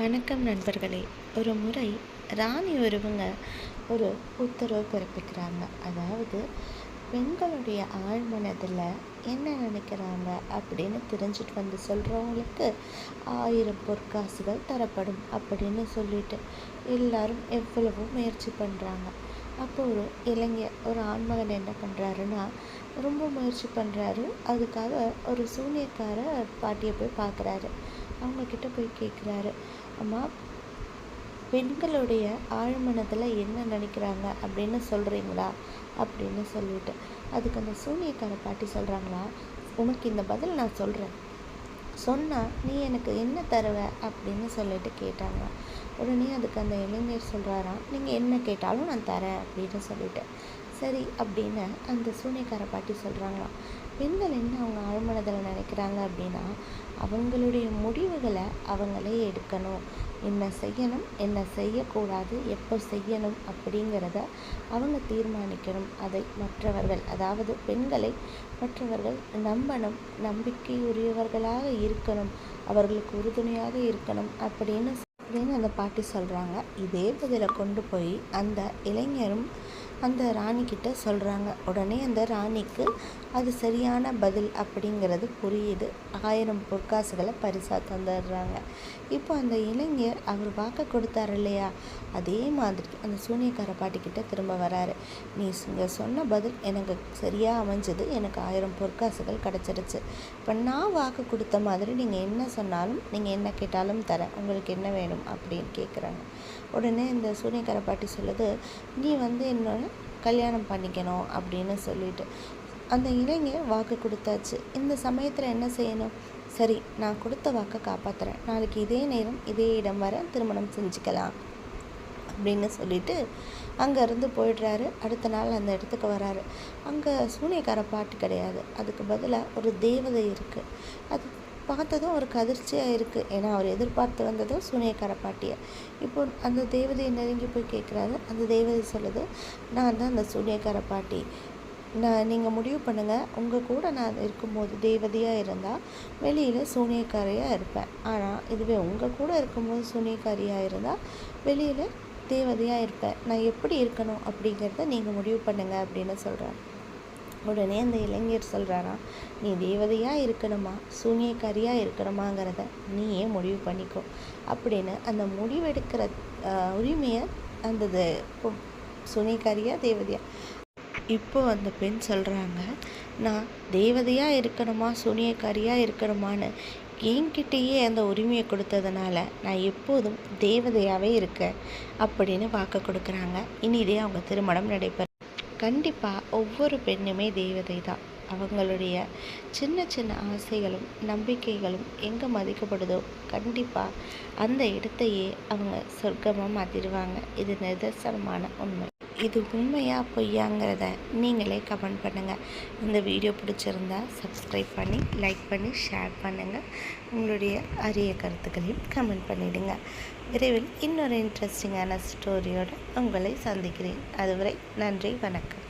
வணக்கம் நண்பர்களே. ஒரு முறை ராணி ஒருவங்க ஒரு உத்தரவு பிறப்பிக்கிறாங்க. அதாவது பெண்களுடைய ஆழ்மனதில் என்ன நினைக்கிறாங்க? அப்படின்னு தெரிஞ்சுட்டு வந்து சொல்கிறவங்களுக்கு ஆயிரம் பொற்காசுகள் தரப்படும் அப்படின்னு சொல்லிட்டு எல்லாரும் எவ்வளவோ முயற்சி பண்ணுறாங்க அப்போ ஒரு இளைஞர் ஒரு ஆண்மகன் என்ன பண்ணுறாருன்னா ரொம்ப முயற்சி பண்ணுறாரு அதுக்காக ஒரு சூனியக்கார பாட்டியை போய் பார்க்குறாரு. அவங்கக்கிட்ட போய் கேட்குறாரு அம்மா பெண்களுடைய ஆழ்மனதில் என்ன நினைக்கிறாங்க அப்படின்னு சொல்கிறீங்களா அப்படின்னு சொல்லிட்டு. அதுக்கு அந்த சூனியக்கார பாட்டி சொல்கிறாங்களா உனக்கு இந்த பதில் நான் சொல்கிறேன் சொன்னால் நீ எனக்கு என்ன தருவ? அப்படின்னு சொல்லிட்டு கேட்டாங்க. உடனே அதுக்கு அந்த இளைஞர் சொல்கிறாராம் நீங்கள் என்ன கேட்டாலும் நான் தரேன் அப்படின்னு சொல்லிட்டு. சரி அப்படின்னு அந்த சூனியக்கார பாட்டி சொல்கிறாங்களாம் பெண்கள் என்ன அவங்க ஆழ்மனதில் நினைக்கிறாங்க அப்படின்னா அவங்களுடைய முடிவுகளை அவங்களே எடுக்கணும். என்ன செய்யணும் என்ன செய்யக்கூடாது எப்போ செய்யணும் அப்படிங்கிறத அவங்க தீர்மானிக்கணும். அதை மற்றவர்கள் அதாவது பெண்களை மற்றவர்கள் நம்பணும். நம்பிக்கையுரியவர்களாக இருக்கணும். அவர்களுக்கு உறுதுணையாக இருக்கணும் அப்படின்னு அப்படின்னு அந்த பாட்டி சொல்கிறாங்க இதே பதிலை கொண்டு போய் அந்த இளைஞரும் அந்த ராணிக்கிட்ட சொல்கிறாங்க உடனே அந்த ராணிக்கு அது சரியான பதில் அப்படிங்கிறது புரியுது. ஆயிரம் பொற்காசுகளை பரிசாக தந்துடுறாங்க. இப்போ அந்த இளைஞர் அவர் வாக்க கொடுத்தாரு இல்லையா? அதே மாதிரி அந்த சூனியக்கார பாட்டிக்கிட்ட திரும்ப வராரு. நீ இங்கே சொன்ன பதில் எனக்கு சரியாக அமைஞ்சது. எனக்கு ஆயிரம் பொற்காசுகள் கிடச்சிருச்சு. இப்போ நான் வாக்கு கொடுத்த மாதிரி நீங்கள் என்ன சொன்னாலும் நீங்கள் என்ன கேட்டாலும் தரேன். உங்களுக்கு என்ன வேணும்? அப்படின்னு கேட்குறாங்க உடனே இந்த சூனியக்கார பாட்டி சொல்லுது நீ வந்து என்னோட கல்யாணம் பண்ணிக்கணும் அப்படின்னு சொல்லிட்டு அந்த இளைஞர் வாக்கு கொடுத்தாச்சு. இந்த சமயத்தில் என்ன செய்யணும்? சரி நான் கொடுத்த வாக்கை காப்பாற்றுறேன் நாளைக்கு இதே நேரம் இதே இடம் வர திருமணம் செஞ்சுக்கலாம் அப்படின்னு சொல்லிட்டு அங்கேருந்து போயிடுறாரு. அடுத்த நாள் அந்த இடத்துக்கு வராரு. அங்கே சூனியக்கார பாட்டு கிடையாது. அதுக்கு பதிலாக ஒரு தேவதை இருக்குது அது பார்த்ததும் அவருக்கு அதிர்ச்சியாக இருக்குது ஏன்னா அவர் எதிர்பார்த்து வந்ததும் சூனியக்கார பாட்டியை. இப்போ அந்த தேவதையை நெருங்கி போய் கேட்குறாரு. அந்த தேவதை சொல்லுது நான் தான் அந்த சூனியக்கார பாட்டி. நான் நீங்கள் முடிவு பண்ணுங்கள் உங்கள் கூட நான் இருக்கும்போது தேவதையாக இருந்தால் வெளியில் சூனியக்காரியாக இருப்பேன். ஆனால் இதுவே உங்கள் கூட இருக்கும்போது சூனியக்காரியாக இருந்தால் வெளியில் தேவதையாக இருப்பேன். நான் எப்படி இருக்கணும் அப்படிங்கிறத நீங்கள் முடிவு பண்ணுங்கள் அப்படின்னு சொல்கிறேன் உடனே அந்த இளைஞர் சொல்கிறாராம் நீ தேவதையாக இருக்கணுமா? சூனியக்காரியாக இருக்கணுமாங்கிறத நீயே முடிவு பண்ணிக்கோ. அப்படின்னு அந்த முடிவெடுக்கிற உரிமையை அந்த சூனியக்காரியாக தேவதையா? இப்போ அந்த பெண் சொல்கிறாங்க நான் தேவதையாக இருக்கணுமா? சூனியக்காரியாக இருக்கணுமான்னு என்கிட்டயே அந்த உரிமையை கொடுத்ததுனால நான் எப்போதும் தேவதையாகவே இருக்கேன். அப்படின்னு வாக்கு கொடுக்குறாங்க. இனிதே அவங்க திருமணம் நடைபெறும் கண்டிப்பாக ஒவ்வொரு பெண்ணுமே தேவதை தான். அவங்களுடைய சின்ன சின்ன ஆசைகளும் நம்பிக்கைகளும் எங்கே மதிக்கப்படுதோ கண்டிப்பாக அந்த இடத்தையே அவங்க சொர்க்கமாக மாற்றிடுவாங்க இது நிதர்சனமான உண்மை. இது உண்மையாக பொய்யாங்கிறத நீங்களே கமெண்ட் பண்ணுங்கள் இந்த வீடியோ பிடிச்சிருந்தா சப்ஸ்கிரைப் பண்ணி லைக் பண்ணி ஷேர் பண்ணுங்கள் உங்களுடைய அரிய கருத்துக்களையும் கமெண்ட் பண்ணிவிடுங்க விரைவில் இன்னொரு இன்ட்ரெஸ்டிங்கான ஸ்டோரியோடு உங்களை சந்திக்கிறேன். அதுவரை நன்றி வணக்கம்.